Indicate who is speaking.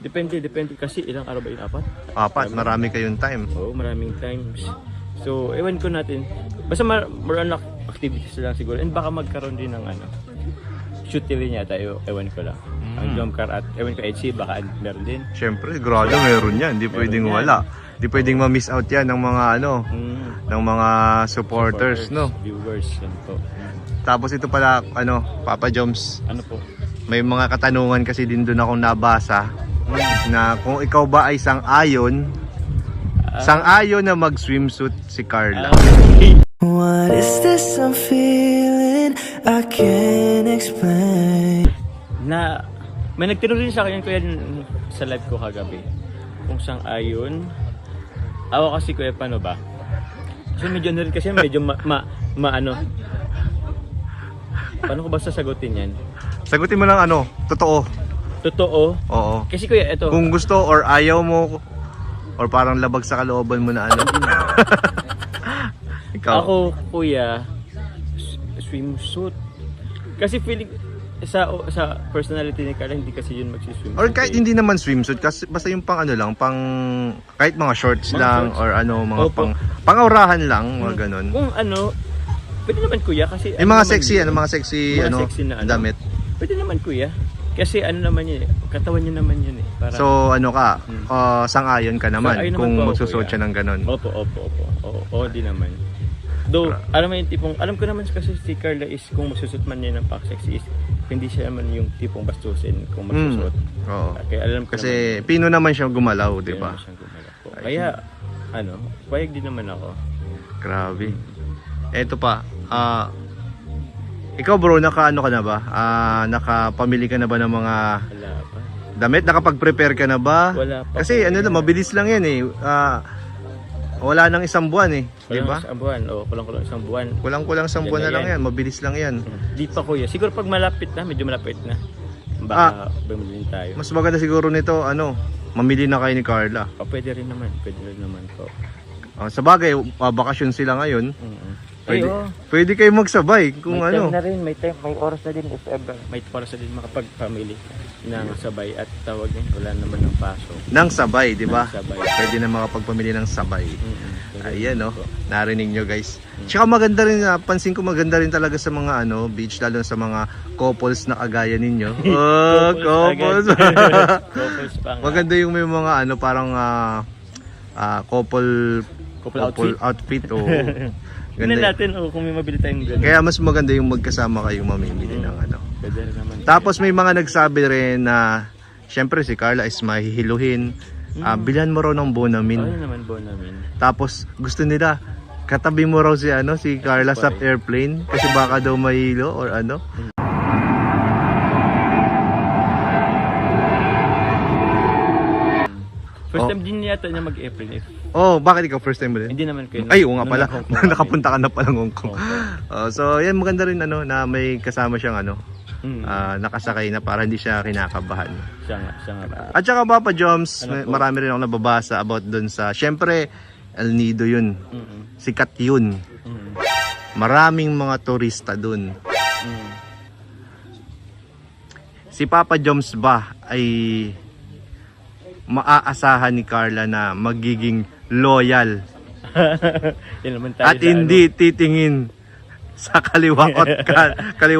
Speaker 1: Depende, depende. Kasi ilang araw ba yun? Apat?
Speaker 2: Apat, marami kayong time.
Speaker 1: Oo, maraming times. So, ewan ko natin. Basta mar maroon na activities lang siguro. And baka magkaroon din ng ano, shoot din yata, ew- ewan ko lang. Ang jump car at ewan ko, HC, baka meron din.
Speaker 2: Siyempre, grado meron yan. Hindi pwedeng
Speaker 1: yan.
Speaker 2: wala. Hindi pwedeng ma-miss out yan ng mga ano,
Speaker 1: Mm.
Speaker 2: ng mga supporters, no?
Speaker 1: Viewers, yan po.
Speaker 2: Tapos ito pala, ano, Papa Joms,
Speaker 1: Ano po?
Speaker 2: may mga katanungan kasi din doon akong nabasa
Speaker 1: Mm.
Speaker 2: Na kung ikaw ba ay sang-ayon, sang-ayon na mag-swimsuit si Carla.
Speaker 3: What is this I'm feeling? I can't explain.
Speaker 1: na may nagtanong rin sa akin kuya sa live ko kagabi kung sang ayon ako kasi kuya paano ba kasi medyo ano rin kasi medyo ma, ma, ma- ano paano ko ba sasagutin yan
Speaker 2: Sagutin mo lang ano, totoo.
Speaker 1: Totoo
Speaker 2: Oo.
Speaker 1: kasi kuya ito
Speaker 2: Kung gusto or ayaw mo or parang labag sa kalooban mo na ano. Ikaw.
Speaker 1: ako kuya swimsuit kasi feeling sa sa personality ni Carla hindi kasi yun magsiswim
Speaker 2: Or kahit hindi naman swimsuit kasi basta yung pang ano lang, pang kahit mga shorts
Speaker 1: Mga
Speaker 2: lang
Speaker 1: shorts.
Speaker 2: or ano, mga
Speaker 1: Opo.
Speaker 2: pang pangaurahan lang, mga ganun.
Speaker 1: kung ano pwede naman kuya kasi
Speaker 2: Yung
Speaker 1: ano
Speaker 2: mga
Speaker 1: naman
Speaker 2: sexy,
Speaker 1: yun?
Speaker 2: ano, mga sexy,
Speaker 1: Mga
Speaker 2: ano,
Speaker 1: sexy na ano.
Speaker 2: damit.
Speaker 1: Pwede naman kuya. Kasi ano naman yun eh. Katawan niya naman yun eh. Para...
Speaker 2: So, ano ka,
Speaker 1: Hmm.
Speaker 2: ah, sang-ayon ka naman
Speaker 1: Sang-ayon naman
Speaker 2: kung
Speaker 1: po ako,
Speaker 2: magsusuot
Speaker 1: kuya.
Speaker 2: siya ng ganun.
Speaker 1: Opo, opo, opo. Oo, oo, di naman. Though, alam mo yung tipong, alam ko naman kasi si Carla is kung magsusot man niya ng pack sexy is hindi siya naman yung tipong bastusin kung magsusot.
Speaker 2: Mm. Oo.
Speaker 1: Kaya alam ko
Speaker 2: Kasi pino naman siya gumalaw,
Speaker 1: naman,
Speaker 2: di ba?
Speaker 1: kaya naman siyang gumalaw po. Kaya, ano, payag din naman ako.
Speaker 2: Grabe. Eto pa, ah ikaw bro, naka ano ka na ba? Ah, nakapamili ka na ba ng mga
Speaker 1: Wala pa.
Speaker 2: damit? Nakapag-prepare ka na ba?
Speaker 1: Wala pa
Speaker 2: Kasi ano lang, mabilis lang yan eh. Ah, wala nang isang buwan eh. Di
Speaker 1: Kulang
Speaker 2: ba?
Speaker 1: isang buwan. O, kulang-kulang isang buwan.
Speaker 2: Kulang-kulang isang buwan na
Speaker 1: Yan
Speaker 2: lang
Speaker 1: na
Speaker 2: yan. Mabilis lang yan.
Speaker 1: Di pa kuya. Siguro pag malapit na, medyo malapit na. Baka bumili din tayo.
Speaker 2: Mas maganda siguro nito, ano, mamili na kayo ni Carla.
Speaker 1: O, pwede rin naman. Pwede rin naman po.
Speaker 2: Ah, sa bagay, ah, bakasyon sila ngayon.
Speaker 1: Mm-mm.
Speaker 2: Pwede,
Speaker 1: Ay, oo.
Speaker 2: pwede kayo magsabay kung
Speaker 1: may
Speaker 2: ano.
Speaker 1: time na rin, may time, may oras na din if ever. May oras na din makapag-family ng sabay at tawag din, wala naman ng paso.
Speaker 2: Nang sabay, di ba?
Speaker 1: Nang.
Speaker 2: Pwede na makapagpamili ng sabay.
Speaker 1: Pwede
Speaker 2: Ayan, no? Narinig nyo, guys. Tsaka maganda rin, ah, pansin ko maganda rin talaga sa mga ano, beach, lalo sa mga couples na kagaya ninyo. Oh, couples.
Speaker 1: couples pa
Speaker 2: maganda yung may mga ano, parang ah, ah, couple,
Speaker 1: Couple outfit.
Speaker 2: outfit. oo. Ganda.
Speaker 1: natin oh, kung may mabili tayong ganun.
Speaker 2: Kaya mas maganda yung magkasama kayong mamimili ng ano.
Speaker 1: Pwede rin naman.
Speaker 2: Tapos may mga nagsabi rin na syempre si Carla is mahihiluhin. Ah, bilhan mo raw ng Bonamin.
Speaker 1: naman po namin.
Speaker 2: Tapos gusto nila katabi mo raw si ano si Carla sa airplane kasi baka daw mahilo or ano.
Speaker 1: Yata niya mag-April. Eh.
Speaker 2: Oh, bakit ikaw first time mo din?
Speaker 1: Hindi naman kayo.
Speaker 2: Ay, oo nga
Speaker 1: nung
Speaker 2: pala.
Speaker 1: Kong kami.
Speaker 2: Nakapunta ka na pala ng
Speaker 1: Hong Kong.
Speaker 2: Oh, so, yan maganda rin ano na may kasama siyang ano,
Speaker 1: Mm.
Speaker 2: ah, nakasakay na para hindi siya kinakabahan.
Speaker 1: Siya nga, siya nga.
Speaker 2: At saka Papa Joms,
Speaker 1: Ano
Speaker 2: may-
Speaker 1: po?
Speaker 2: marami rin ako nababasa about dun sa, syempre, El Nido yun.
Speaker 1: Mm-mm.
Speaker 2: Sikat yun.
Speaker 1: Mm.
Speaker 2: Maraming mga turista dun.
Speaker 1: Mm.
Speaker 2: Si Papa Joms ba ay maaasahan ni Carla na magiging loyal
Speaker 1: Yan naman tayo
Speaker 2: at
Speaker 1: sa ano.
Speaker 2: hindi titingin sa kaliwa at ka, kaliwa